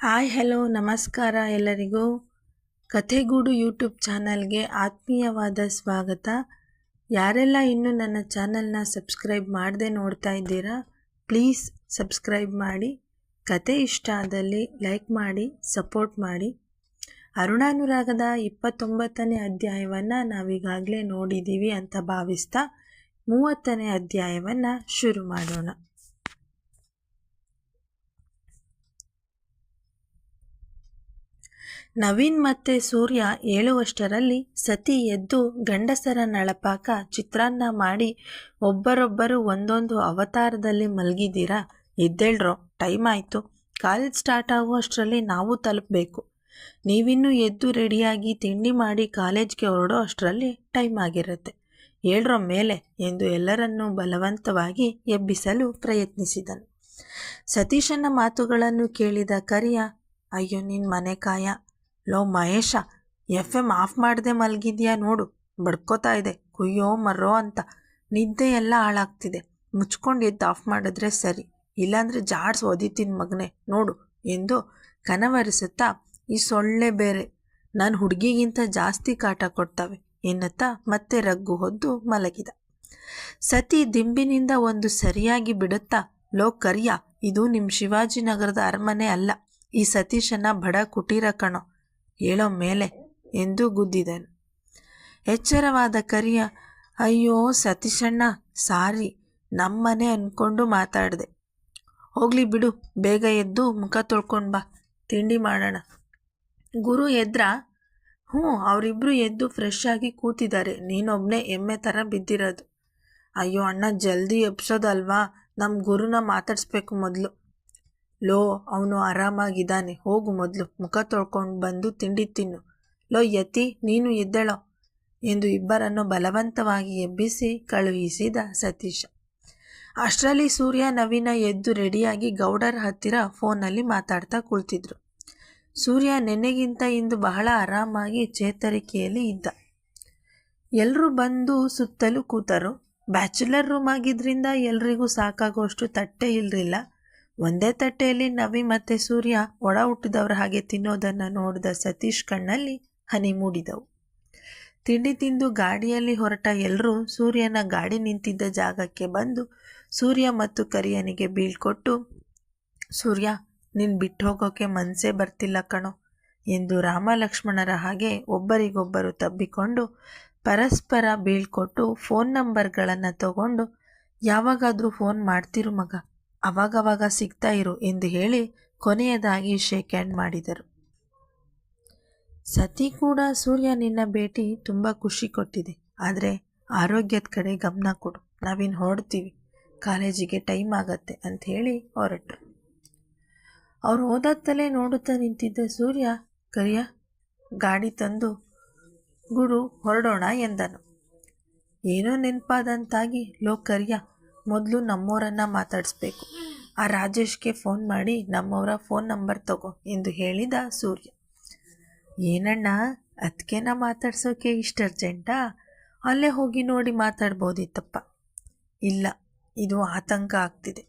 Hi, hello, ನಮಸ್ಕಾರ ಎಲ್ಲರಿಗೂ. ಕಥೆಗೂಡು YouTube ಚಾನಲ್ಗೆ ಆತ್ಮೀಯವಾದ ಸ್ವಾಗತ. ಯಾರೆಲ್ಲ ಇನ್ನೂ ನನ್ನ ಚಾನಲ್ನ ಸಬ್ಸ್ಕ್ರೈಬ್ ಮಾಡದೆ ನೋಡ್ತಾ ಇದ್ದೀರಾ, ಪ್ಲೀಸ್ ಸಬ್ಸ್ಕ್ರೈಬ್ ಮಾಡಿ. ಕತೆ ಇಷ್ಟ ಆದಲ್ಲಿ ಲೈಕ್ ಮಾಡಿ, ಸಪೋರ್ಟ್ ಮಾಡಿ. ಅರುಣಾನುರಾಗದ ಇಪ್ಪತ್ತೊಂಬತ್ತನೇ ಅಧ್ಯಾಯವನ್ನು ನಾವೀಗಾಗಲೇ ನೋಡಿದ್ದೀವಿ ಅಂತ ಭಾವಿಸ್ತಾ ಮೂವತ್ತನೇ ಅಧ್ಯಾಯವನ್ನು ಶುರು ಮಾಡೋಣ. ನವೀನ್ ಮತ್ತೆ ಸೂರ್ಯ ಏಳುವಷ್ಟರಲ್ಲಿ ಸತಿ ಎದ್ದು ಗಂಡಸರ ನಳಪಾಕ ಚಿತ್ರಾನ್ನ ಮಾಡಿ ಒಬ್ಬರೊಬ್ಬರು ಒಂದೊಂದು ಅವತಾರದಲ್ಲಿ ಮಲಗಿದ್ದೀರಾ? ಎದ್ದೇಳ್ರೋ, ಟೈಮ್ ಆಯಿತು. ಕಾಲೇಜ್ ಸ್ಟಾರ್ಟ್ ಆಗುವಷ್ಟರಲ್ಲಿ ನಾವು ತಲುಪಬೇಕು. ನೀವಿನ್ನೂ ಎದ್ದು ರೆಡಿಯಾಗಿ ತಿಂಡಿ ಮಾಡಿ ಕಾಲೇಜ್ಗೆ ಹೊರಡೋ ಅಷ್ಟರಲ್ಲಿ ಟೈಮ್ ಆಗಿರುತ್ತೆ. ಏಳ್ರೋ ಮೇಲೆ ಎಂದು ಎಲ್ಲರನ್ನೂ ಬಲವಂತವಾಗಿ ಎಬ್ಬಿಸಲು ಪ್ರಯತ್ನಿಸಿದನು. ಸತೀಶನ ಮಾತುಗಳನ್ನು ಕೇಳಿದ ಕರಿಯ ಅಯ್ಯೋ ನಿನ್ನ ಮನೆ ಕಾಯ. ಲೋ, ಮಹೇಶ ಎಫ್ ಎಂ ಆಫ್ ಮಾಡದೆ ಮಲಗಿದ್ಯಾ ನೋಡು. ಬಡ್ಕೋತಾ ಇದೆ. ಕುಯ್ಯೋ, ಮರ್ರೋ ಅಂತ. ನಿದ್ದೆ ಎಲ್ಲ ಹಾಳಾಗ್ತಿದೆ. ಮುಚ್ಕೊಂಡು ಎದ್ದು ಆಫ್ ಮಾಡಿದ್ರೆ ಸರಿ. ಇಲ್ಲಾಂದರೆ ಜಾಡ್ಸ್ ಒದಿತೀನಿ ಮಗನೆ. ನೋಡು, ಎಂದು ಕನವರಿಸುತ್ತಾ, ಈ ಸೊಳ್ಳೆ ಬೇರೆ. ನನ್ನ ಹುಡುಗಿಗಿಂತ ಜಾಸ್ತಿ ಕಾಟ ಕೊಡ್ತವೆ, ಎನ್ನುತ್ತಾ ಮತ್ತೆ ರಗ್ಗು ಹೊದ್ದು ಮಲಗಿದ. ಸತಿ ದಿಂಬಿನಿಂದ ಒಂದು ಸರಿಯಾಗಿ ಬಿಡುತ್ತಾ, ಲೋ, ಕರಿಯ. ಇದು ನಿಮ್ಮ ಶಿವಾಜಿನಗರದ ಅರಮನೆ ಅಲ್ಲ. ಈ ಸತೀಶನ ಬಡ ಕುಟೀರ ಕಣೋ. ಹೇಳೋ ಮೇಲೆ ಎಂದು ಗುದ್ದಿದನು. ಎಚ್ಚರವಾದ ಕರಿಯ, ಅಯ್ಯೋ ಸತೀಶಣ್ಣ, ಸಾರಿ, ನಮ್ಮನೆ ಅಂದ್ಕೊಂಡು ಮಾತಾಡಿದೆ. ಹೋಗ್ಲಿ ಬಿಡು, ಬೇಗ ಎದ್ದು ಮುಖ ತೊಳ್ಕೊಂಡು ಬಾ, ತಿಂಡಿ ಮಾಡೋಣ. ಗುರು ಎದ್ರ, ಹ್ಞೂ ಅವರಿಬ್ಬರು ಎದ್ದು ಫ್ರೆಶ್ ಆಗಿ ಕೂತಿದ್ದಾರೆ ನೀನೊಬ್ಬನೇ ಎಮ್ಮೆ ಥರ ಬಿದ್ದಿರೋದು. ಅಯ್ಯೋ ಅಣ್ಣ, ಜಲ್ದಿ ಎಬ್ಸೋದಲ್ವಾ? ನಮ್ಮ ಗುರುನ ಮಾತಾಡಿಸ್ಬೇಕು ಮೊದಲು. ಲೋ, ಅವನು ಆರಾಮಾಗಿದ್ದಾನೆ. ಹೋಗು ಮೊದಲು. ಮುಖ ತೊಳ್ಕೊಂಡು ಬಂದು ತಿಂಡಿ ತಿನ್ನು. ಲೋ, ಯತಿ, ನೀನು ಎದ್ದೇಳೋ ಎಂದು ಇಬ್ಬರನ್ನು ಬಲವಂತವಾಗಿ ಎಬ್ಬಿಸಿ ಕಳುಹಿಸಿದ ಸತೀಶ. ಅಷ್ಟರಲ್ಲಿ ಸೂರ್ಯ ನವೀನ ಎದ್ದು ರೆಡಿಯಾಗಿ ಗೌಡರ ಹತ್ತಿರ ಫೋನಲ್ಲಿ ಮಾತಾಡ್ತಾ ಕುಳಿತಿದ್ರು. ಸೂರ್ಯ ನೆನ್ನೆಗಿಂತ ಇಂದು ಬಹಳ ಆರಾಮಾಗಿ ಚೇತರಿಕೆಯಲ್ಲಿ ಇದ್ದ. ಎಲ್ಲರೂ ಬಂದು ಸುತ್ತಲೂ ಕೂತರು. ಬ್ಯಾಚುಲರ್ ರೂಮ್ ಆಗಿದ್ದರಿಂದ ಎಲ್ರಿಗೂ ಸಾಕಾಗೋಷ್ಟು ತಟ್ಟೆ ಇಲ್ರಿಲ್ಲ ಒಂದೇ ತಟ್ಟೆಯಲ್ಲಿ ನವಿ ಮತ್ತೆ ಸೂರ್ಯ ಒಡ ಹುಟ್ಟಿದವರ ಹಾಗೆ ತಿನ್ನೋದನ್ನು ನೋಡಿದ ಸತೀಶ್ ಕಣ್ಣಲ್ಲಿ ಹನಿ ಮೂಡಿದವು. ತಿಂಡಿ ತಿಂದು ಗಾಡಿಯಲ್ಲಿ ಹೊರಟ ಎಲ್ಲರೂ ಸೂರ್ಯನ ಗಾಡಿ ನಿಂತಿದ್ದ ಜಾಗಕ್ಕೆ ಬಂದು ಸೂರ್ಯ ಮತ್ತು ಕರಿಯನಿಗೆ ಬೀಳ್ಕೊಟ್ಟು ಸೂರ್ಯ, ನಿನ್ ಬಿಟ್ಟು ಹೋಗೋಕೆ ಮನಸ್ಸೇ ಬರ್ತಿಲ್ಲ ಕಣೋ ಎಂದು ರಾಮ ಲಕ್ಷ್ಮಣರ ಹಾಗೆ ಒಬ್ಬರಿಗೊಬ್ಬರು ತಬ್ಬಿಕೊಂಡು ಪರಸ್ಪರ ಬೀಳ್ಕೊಟ್ಟು ಫೋನ್ ನಂಬರ್ಗಳನ್ನು ತಗೊಂಡು, ಯಾವಾಗಾದರೂ ಫೋನ್ ಮಾಡ್ತಿರು ಮಗ. ಅವಾಗವಾಗ ಸಿಗ್ತಾ ಇರು ಎಂದು ಹೇಳಿ ಕೊನೆಯದಾಗಿ ಶೇಕ್ ಹ್ಯಾಂಡ್ ಮಾಡಿದರು. ಸತಿ ಕೂಡ ಸೂರ್ಯ ನಿನ್ನ ಭೇಟಿ ತುಂಬ ಖುಷಿ ಕೊಟ್ಟಿದೆ. ಆದರೆ ಆರೋಗ್ಯದ ಕಡೆ ಗಮನ ಕೊಡು. ನಾವಿನ್ನು ಹೊರಡ್ತೀವಿ. ಕಾಲೇಜಿಗೆ ಟೈಮ್ ಆಗತ್ತೆ ಅಂತ ಹೇಳಿ ಹೊರಟರು. ಅವ್ರು ಓದತ್ತಲೇ ನೋಡುತ್ತಾ ನಿಂತಿದ್ದ ಸೂರ್ಯ, ಕರಿಯ, ಗಾಡಿ ತಂದು ಗುರು ಹೊರಡೋಣ ಎಂದನು. ಏನೋ ನೆನಪಾದಂತಾಗಿ, ಲೋ ಕರಿಯ ಮೊದಲು ನಮ್ಮವರನ್ನು ಮಾತಾಡಿಸ್ಬೇಕು. ಆ ರಾಜೇಶ್ಗೆ ಫೋನ್ ಮಾಡಿ, ನಮ್ಮವರ ಫೋನ್ ನಂಬರ್ ತಗೋ, ಎಂದು ಹೇಳಿದ ಸೂರ್ಯ. ಏನಣ್ಣ ಅದಕ್ಕೆನ ಮಾತಾಡ್ಸೋಕೆ ಇಷ್ಟು ಅರ್ಜೆಂಟಾ ಅಲ್ಲೇ ಹೋಗಿ ನೋಡಿ ಮಾತಾಡ್ಬೋದಿತ್ತಪ್ಪ. ಇಲ್ಲ, ಇದು ಆತಂಕ ಆಗ್ತಿದೆ.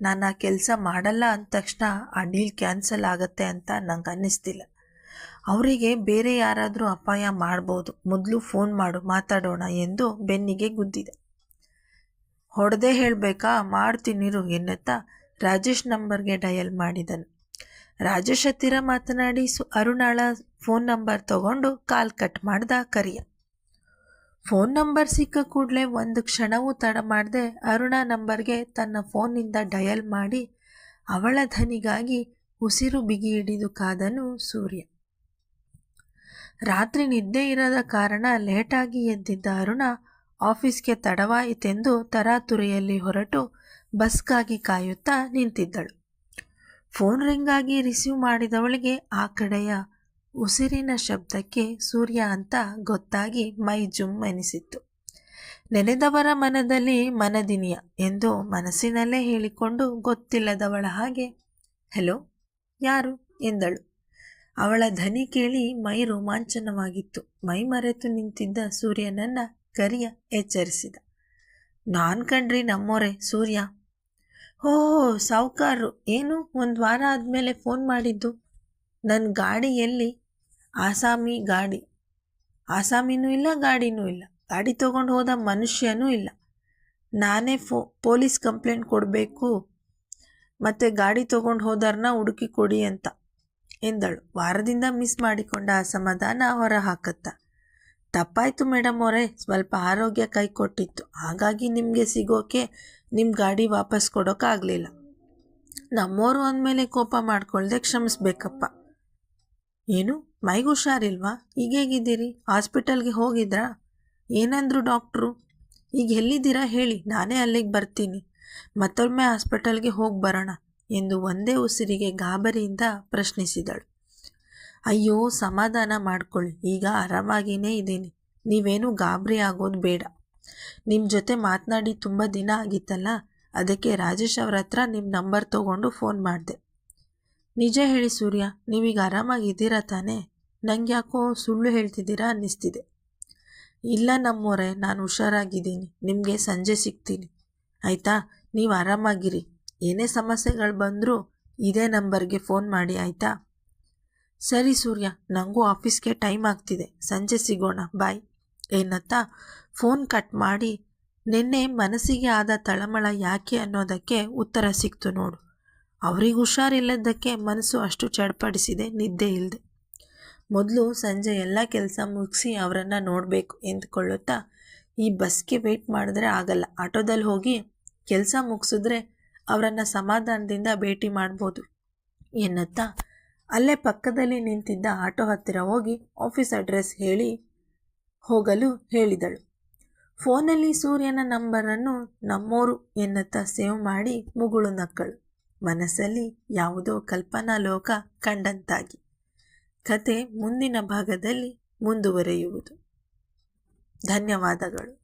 ನಾನು ಆ ಕೆಲಸ ಮಾಡಲ್ಲ ಅಂದ ತಕ್ಷಣ ಆ ಡೀಲ್ ಕ್ಯಾನ್ಸಲ್ ಆಗತ್ತೆ ಅಂತ ನಂಗೆ ಅನ್ನಿಸ್ತಿಲ್ಲ. ಅವರಿಗೆ ಬೇರೆ ಯಾರಾದರೂ ಅಪಾಯ ಮಾಡ್ಬೋದು. ಮೊದಲು ಫೋನ್ ಮಾಡು, ಮಾತಾಡೋಣ, ಎಂದು ಬೆನ್ನಿಗೆ ಗುದ್ದಿದೆ. ಹೊಡೆದೇ ಹೇಳಬೇಕಾ? ಮಾಡ್ತೀನಿರು ಎನ್ನುತ್ತಾ ರಾಜೇಶ್ ನಂಬರ್ಗೆ ಡಯಲ್ ಮಾಡಿದನು. ರಾಜೇಶ್ ಹತ್ತಿರ ಮಾತನಾಡಿ ಸು ಅರುಣಾಳ ಫೋನ್ ನಂಬರ್ ತಗೊಂಡು ಕಾಲ್ ಕಟ್ ಮಾಡ್ದ ಕರಿಯ. ಫೋನ್ ನಂಬರ್ ಸಿಕ್ಕ ಕೂಡಲೇ ಒಂದು ಕ್ಷಣವೂ ತಡ ಮಾಡದೆ ಅರುಣ ನಂಬರ್ಗೆ ತನ್ನ ಫೋನ್ನಿಂದ ಡಯಲ್ ಮಾಡಿ ಅವಳ ಧನಿಗಾಗಿ ಉಸಿರು ಬಿಗಿ ಹಿಡಿದು ಕಾದನು ಸೂರ್ಯ. ರಾತ್ರಿ ನಿದ್ದೆ ಇರದ ಕಾರಣ ಲೇಟಾಗಿ ಎದ್ದಿದ್ದ ಅರುಣ ಆಫೀಸ್ಗೆ ತಡವಾಯಿತೆಂದು ತರಾತುರಿಯಲ್ಲಿ ಹೊರಟು ಬಸ್ಗಾಗಿ ಕಾಯುತ್ತಾ ನಿಂತಿದ್ದಳು. ಫೋನ್ ರಿಂಗಾಗಿ ರಿಸೀವ್ ಮಾಡಿದವಳಿಗೆ ಆ ಕಡೆಯ ಉಸಿರಿನ ಶಬ್ದಕ್ಕೆ ಸೂರ್ಯ ಅಂತ ಗೊತ್ತಾಗಿ ಮೈ ಜುಮ್ ಎನಿಸಿತ್ತು. ನೆನೆದವರ ಮನದಲ್ಲಿ ಮನದಿನಿಯ ಎಂದು ಮನಸ್ಸಿನಲ್ಲೇ ಹೇಳಿಕೊಂಡು ಗೊತ್ತಿಲ್ಲದವಳ ಹಾಗೆ, ಹೆಲೋ, ಯಾರು? ಎಂದಳು. ಅವಳ ಧನಿ ಕೇಳಿ ಮೈ ರೋಮಾಂಚನವಾಗಿತ್ತು. ಮೈ ಮರೆತು ನಿಂತಿದ್ದ ಸೂರ್ಯನನ್ನ ಕರಿಯ ಎಚ್ಚರಿಸಿದ. ನಾನ್ ಕಣ್ರಿ ನಮ್ಮೋರೆ, ಸೂರ್ಯ. ಓ, ಸಾವುಕಾರರು, ಏನು? ಒಂದು ವಾರ ಆದಮೇಲೆ ಫೋನ್ ಮಾಡಿದ್ದು. ನನ್ನ ಗಾಡಿ ಎಲ್ಲಿ? ಆಸಾಮಿ ಗಾಡಿ. ಆಸಾಮಿನೂ ಇಲ್ಲ, ಗಾಡಿನೂ ಇಲ್ಲ. ಗಾಡಿ ತೊಗೊಂಡು ಹೋದ ಮನುಷ್ಯನೂ ಇಲ್ಲ. ನಾನೇ ಫೋ, ಪೊಲೀಸ್ ಕಂಪ್ಲೇಂಟ್ ಕೊಡಬೇಕು. ಮತ್ತು ಗಾಡಿ ತೊಗೊಂಡು ಹೋದವ್ರನ್ನ ಹುಡುಕಿ ಕೊಡಿ ಅಂತ ಎಂದಳು. ವಾರದಿಂದ ಮಿಸ್ ಮಾಡಿಕೊಂಡ ಅಸಮಾಧಾನ ಹೊರ ಹಾಕತ್ತ ತಪ್ಪಾಯ್ತು ಮೇಡಮ್ ಅವರೇ, ಸ್ವಲ್ಪ ಆರೋಗ್ಯ ಕೈ ಕೊಟ್ಟಿತ್ತು. ಹಾಗಾಗಿ ನಿಮಗೆ ಸಿಗೋಕೆ ನಿಮ್ಮ ಗಾಡಿ ವಾಪಸ್ ಕೊಡೋಕ್ಕಾಗಲಿಲ್ಲ ನಮ್ಮೋರು ಅಂದಮೇಲೆ ಕೋಪ ಮಾಡ್ಕೊಳ್ದೆ ಕ್ಷಮಿಸ್ಬೇಕಪ್ಪ. ಏನು? ಮೈಗೆ ಹುಷಾರಿಲ್ವಾ? ಈಗ ಹೇಗಿದ್ದೀರಿ? ಹಾಸ್ಪಿಟಲ್ಗೆ ಹೋಗಿದ್ರಾ? ಏನಂದ್ರು ಡಾಕ್ಟ್ರು? ಈಗ ಎಲ್ಲಿದ್ದೀರಾ ಹೇಳಿ, ನಾನೇ ಅಲ್ಲಿಗೆ ಬರ್ತೀನಿ. ಮತ್ತೊಮ್ಮೆ ಹಾಸ್ಪಿಟಲ್ಗೆ ಹೋಗಿ ಬರೋಣ ಎಂದು ಒಂದೇ ಉಸಿರಿಗೆ ಗಾಬರಿಯಿಂದ ಪ್ರಶ್ನಿಸಿದಳು. ಅಯ್ಯೋ, ಸಮಾಧಾನ ಮಾಡ್ಕೊಳ್ಳಿ ಈಗ ಆರಾಮಾಗಿಯೇ ಇದ್ದೀನಿ. ನೀವೇನು ಗಾಬರಿ ಆಗೋದು ಬೇಡ. ನಿಮ್ಮ ಜೊತೆ ಮಾತನಾಡಿ ತುಂಬ ದಿನ ಆಗಿತ್ತಲ್ಲ, ಅದಕ್ಕೆ ರಾಜೇಶ್ ಅವ್ರ ಹತ್ರ ನಿಮ್ಮ ನಂಬರ್ ತೊಗೊಂಡು ಫೋನ್ ಮಾಡಿದೆ. ನಿಜ ಹೇಳಿ ಸೂರ್ಯ, ನೀವೀಗ ಆರಾಮಾಗಿದ್ದೀರಾ ತಾನೇ? ನಂಗೆ ಯಾಕೋ ಸುಳ್ಳು ಹೇಳ್ತಿದ್ದೀರಾ ಅನ್ನಿಸ್ತಿದೆ. ಇಲ್ಲ ನಮ್ಮೋರೆ, ನಾನು ಹುಷಾರಾಗಿದ್ದೀನಿ, ನಿಮಗೆ ಸಂಜೆ ಸಿಗ್ತೀನಿ. ಆಯಿತಾ? ನೀವು ಆರಾಮಾಗಿರಿ. ಏನೇ ಸಮಸ್ಯೆಗಳು ಬಂದರೂ ಇದೇ ನಂಬರ್ಗೆ ಫೋನ್ ಮಾಡಿ, ಆಯಿತಾ? ಸರಿ ಸೂರ್ಯ ನನಗೂ ಆಫೀಸ್ಗೆ ಟೈಮ್ ಆಗ್ತಿದೆ. ಸಂಜೆ ಸಿಗೋಣ. ಬಾಯ್. ಏನತ್ತಾ ಫೋನ್ ಕಟ್ ಮಾಡಿ. ನಿನ್ನೆ ಮನಸ್ಸಿಗೆ ಆದ ತಳಮಳ ಯಾಕೆ ಅನ್ನೋದಕ್ಕೆ ಉತ್ತರ ಸಿಕ್ತು ನೋಡು. ಅವ್ರಿಗೆ ಹುಷಾರಿಲ್ಲದಕ್ಕೆ ಮನಸ್ಸು ಅಷ್ಟು ಚಡ್ಪಡಿಸಿದೆ, ನಿದ್ದೆ ಇಲ್ಲದೆ ಮೊದಲು ಸಂಜೆ ಎಲ್ಲ ಕೆಲಸ ಮುಗಿಸಿ ಅವರನ್ನು ನೋಡಬೇಕು ಎಂದುಕೊಳ್ಳುತ್ತಾ, ಈ ಬಸ್ಗೆ ವೆಯ್ಟ್ ಮಾಡಿದ್ರೆ ಆಗಲ್ಲ. ಆಟೋದಲ್ಲಿ ಹೋಗಿ ಕೆಲಸ ಮುಗಿಸಿದ್ರೆ ಅವರನ್ನು ಸಮಾಧಾನದಿಂದ ಭೇಟಿ ಮಾಡ್ಬೋದು. ಎನ್ನುತ್ತಾ ಅಲ್ಲೇ ಪಕ್ಕದಲ್ಲಿ ನಿಂತಿದ್ದ ಆಟೋ ಹತ್ತಿರ ಹೋಗಿ ಆಫೀಸ್ ಅಡ್ರೆಸ್ ಹೇಳಿ ಹೋಗಲು ಹೇಳಿದಳು. ಫೋನಲ್ಲಿ ಸೂರ್ಯನ ನಂಬರನ್ನು ನಮ್ಮೋರು ಎನ್ನುತ್ತ ಸೇವ್ ಮಾಡಿ ಮುಗುಳು ನಕ್ಕಳು. ಮನಸ್ಸಲ್ಲಿ ಯಾವುದೋ ಕಲ್ಪನಾ ಲೋಕ ಕಂಡಂತಾಗಿ. ಕತೆ ಮುಂದಿನ ಭಾಗದಲ್ಲಿ ಮುಂದುವರೆಯುವುದು. ಧನ್ಯವಾದಗಳು.